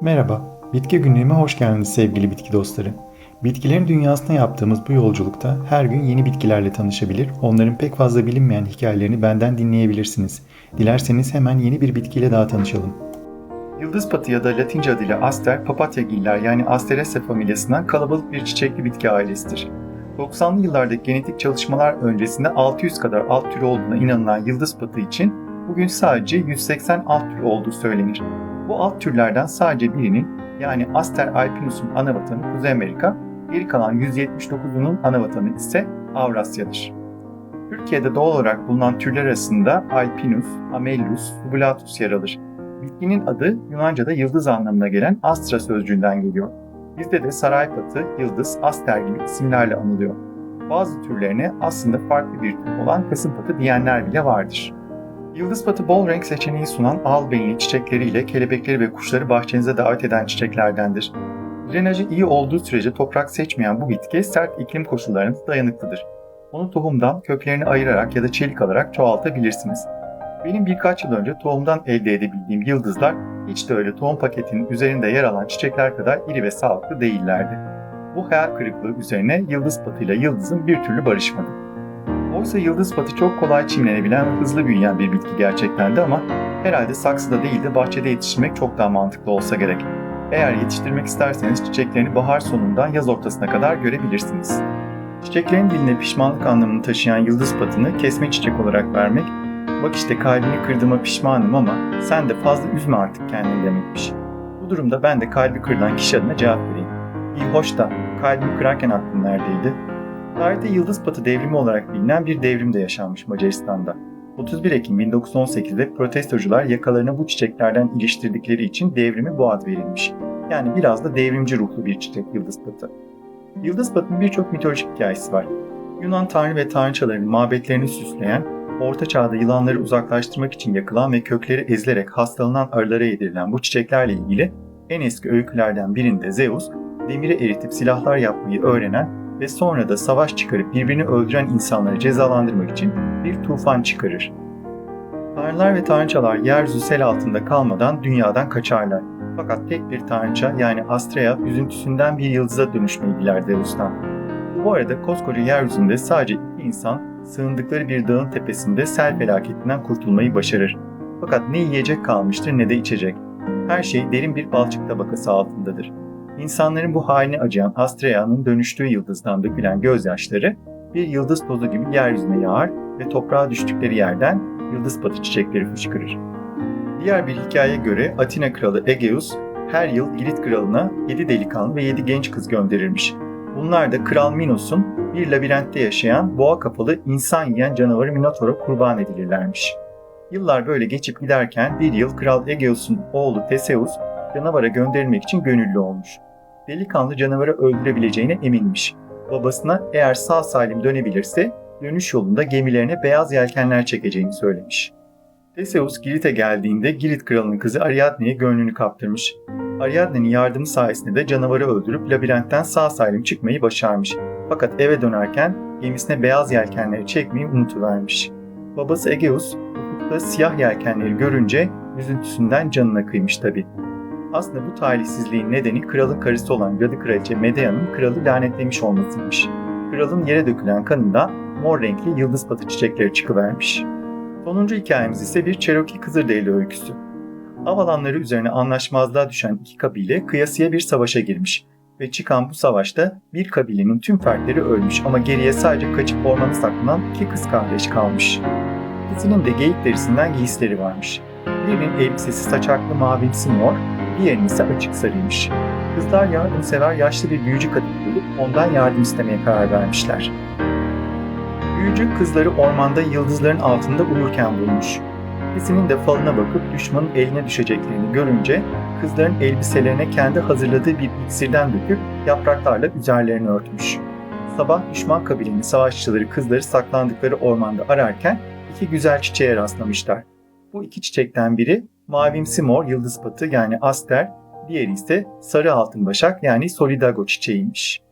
Merhaba, Bitki Günlüğü'me hoş geldiniz sevgili bitki dostları. Bitkilerin dünyasına yaptığımız bu yolculukta her gün yeni bitkilerle tanışabilir, onların pek fazla bilinmeyen hikayelerini benden dinleyebilirsiniz. Dilerseniz hemen yeni bir bitkiyle daha tanışalım. Yıldız patı ya da Latince adıyla Aster, papatyagiller yani Asteraceae familyasından kalabalık bir çiçekli bitki ailesidir. 90'lı yıllardaki genetik çalışmalar öncesinde 600 kadar alt türü olduğuna inanılan yıldız patı için bugün sadece 180 alt tür olduğu söylenir. Bu alt türlerden sadece birinin yani Aster alpinus'un ana vatanı Kuzey Amerika, geri kalan 179'unun ana vatanı ise Avrasya'dır. Türkiye'de doğal olarak bulunan türler arasında Alpinus, Amelius, subulatus yer alır. Bitkinin adı Yunanca'da yıldız anlamına gelen Astra sözcüğünden geliyor. Bizde de saraypatı, yıldız, aster gibi isimlerle anılıyor. Bazı türlerine aslında farklı bir tür olan kasımpatı diyenler bile vardır. Yıldız patı bol renk seçeneği sunan al benli çiçekleriyle kelebekleri ve kuşları bahçenize davet eden çiçeklerdendir. Drenajı iyi olduğu sürece toprak seçmeyen bu bitki sert iklim koşullarına dayanıklıdır. Onu tohumdan köklerini ayırarak ya da çelik alarak çoğaltabilirsiniz. Benim birkaç yıl önce tohumdan elde edebildiğim yıldızlar hiç de öyle tohum paketinin üzerinde yer alan çiçekler kadar iri ve sağlıklı değillerdi. Bu hayal kırıklığı üzerine yıldız patıyla yıldızım bir türlü barışmadı. Oysa yıldız patı çok kolay çimlenebilen hızlı büyüyen bir bitki gerçekten de ama herhalde saksıda değil de bahçede yetiştirmek çok daha mantıklı olsa gerek. Eğer yetiştirmek isterseniz çiçeklerini bahar sonundan yaz ortasına kadar görebilirsiniz. Çiçeklerin diline pişmanlık anlamını taşıyan yıldız patını kesme çiçek olarak vermek, bak işte kalbini kırdığıma pişmanım ama sen de fazla üzme artık kendini demekmiş. Bu durumda ben de kalbi kırılan kişi adına cevap vereyim. İyi hoş da kalbimi kırarken aklın neredeydi? Tarihte Yıldız Patı devrimi olarak bilinen bir devrim de yaşanmış Macaristan'da. 31 Ekim 1918'de protestocular yakalarını bu çiçeklerden iliştirdikleri için devrimi bu ad verilmiş. Yani biraz da devrimci ruhlu bir çiçek Yıldız Patı. Yıldız Patı'nın birçok mitolojik hikayesi var. Yunan tanrı ve tanrıçaların mabetlerini süsleyen, Orta Çağ'da yılanları uzaklaştırmak için yakılan ve kökleri ezilerek hastalanan arılara yedirilen bu çiçeklerle ilgili en eski öykülerden birinde Zeus, demiri eritip silahlar yapmayı öğrenen ve sonra da savaş çıkarıp birbirini öldüren insanları cezalandırmak için bir tufan çıkarır. Tanrılar ve tanrıçalar yeryüzü sel altında kalmadan dünyadan kaçarlar. Fakat tek bir tanrıça yani Astrea üzüntüsünden bir yıldıza dönüşmeyi diler Zeus'tan. Bu arada koskoca yeryüzünde sadece iki insan sığındıkları bir dağın tepesinde sel felaketinden kurtulmayı başarır. Fakat ne yiyecek kalmıştır ne de içecek. Her şey derin bir balçık tabakası altındadır. İnsanların bu haline acıyan Astrea'nın dönüştüğü yıldızdan dökülen gözyaşları bir yıldız tozu gibi yeryüzüne yağar ve toprağa düştükleri yerden yıldız patı çiçekleri fışkırır. Diğer bir hikayeye göre Atina kralı Egeus her yıl Girit kralına 7 delikanlı ve 7 genç kız gönderirmiş. Bunlar da Kral Minos'un bir labirentte yaşayan boğa kafalı insan yiyen canavarı Minotaur'a kurban edilirlermiş. Yıllar böyle geçip giderken bir yıl Kral Egeus'un oğlu Theseus canavara gönderilmek için gönüllü olmuş. Delikanlı canavarı öldürebileceğine eminmiş. Babasına eğer sağ salim dönebilirse dönüş yolunda gemilerine beyaz yelkenler çekeceğini söylemiş. Theseus Girit'e geldiğinde Girit kralının kızı Ariadne'ye gönlünü kaptırmış. Ariadne'nin yardımı sayesinde de canavarı öldürüp labirentten sağ salim çıkmayı başarmış. Fakat eve dönerken gemisine beyaz yelkenleri çekmeyi unutuvermiş. Babası Egeus ufukta siyah yelkenleri görünce üzüntüsünden canına kıymış tabi. Aslında bu talihsizliğin nedeni kralın karısı olan cadı kraliçe Medea'nın kralı lanetlemiş olmasıymış. Kralın yere dökülen kanından mor renkli yıldız patı çiçekleri çıkıvermiş. Sonuncu hikayemiz ise bir Cherokee Kızılderili öyküsü. Av alanları üzerine anlaşmazlığa düşen iki kabile kıyasıya bir savaşa girmiş ve çıkan bu savaşta bir kabilenin tüm fertleri ölmüş ama geriye sadece kaçıp ormanı saklanan iki kız kardeş kalmış. İkisinin de geyik derisinden giysileri varmış. Birinin elbisesi saçaklı mavimsi mor, diğerinin ise açık sarıymış. Kızlar yardımsever yaşlı bir büyücü kadın bulup ondan yardım istemeye karar vermişler. Büyücü kızları ormanda yıldızların altında uyurken bulmuş. İkisinin de falına bakıp düşmanın eline düşeceklerini görünce kızların elbiselerine kendi hazırladığı bir iksirden döküp yapraklarla üzerlerini örtmüş. Sabah düşman kabilenin savaşçıları kızları saklandıkları ormanda ararken iki güzel çiçeğe rastlamışlar. Bu iki çiçekten biri mavimsi mor yıldız patı yani aster, diğeri ise sarı altın başak yani solidago çiçeğiymiş.